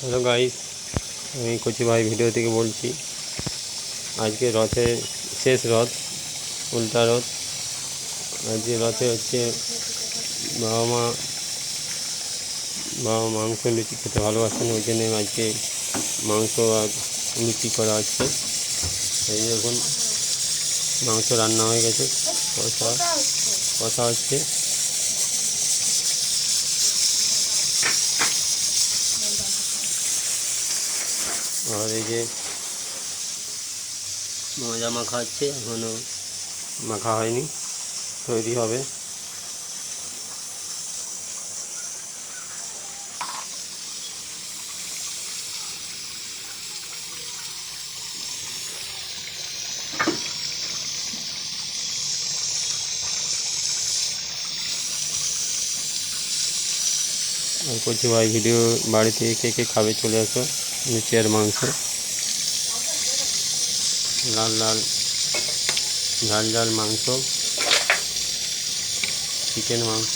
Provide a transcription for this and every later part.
Hello guys, আমি কচি ভাই ভিডিও থেকে বলছি। আজকে রথে শেষ রথ, উল্টা রথ। আজকে রথে হচ্ছে বাবা মা, বাবা মাংস লুচি খেতে ভালোবাসেন, ওই জন্য আজকে মাংস আর লুচি করা হচ্ছে। এই দেখুন, মাংস রান্না হয়ে গেছে, কষা কষা হচ্ছে। আর এই যে মজা মাখা হচ্ছে এখনও মাখা হয়নি, তৈরি হবে। করছি ভাই, ভিডিও বাড়িতে কে কে খাবে চলে আসো। লুচি আর মাংস। লাল লাল ঝাল ঝাল মাংস। চিকেন মাংস।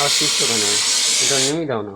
二十四个呢你这儿有一张呢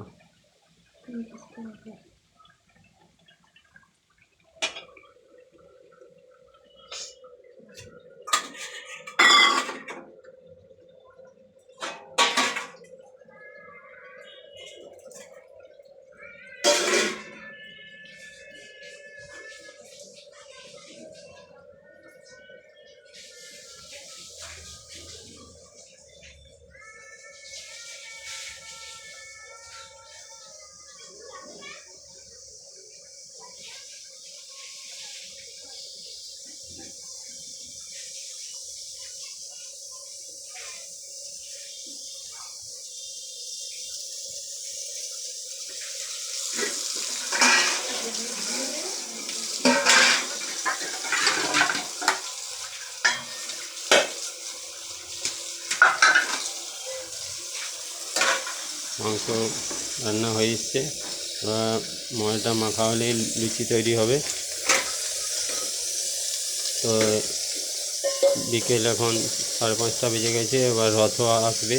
মাংস রান্না হয়ে এসছে। এবার ময়দা মাখা হলেই লুচি তৈরি হবে। তো বিকেল এখন সাড়ে পাঁচটা বেজে গেছে, এবার রথ আসবে।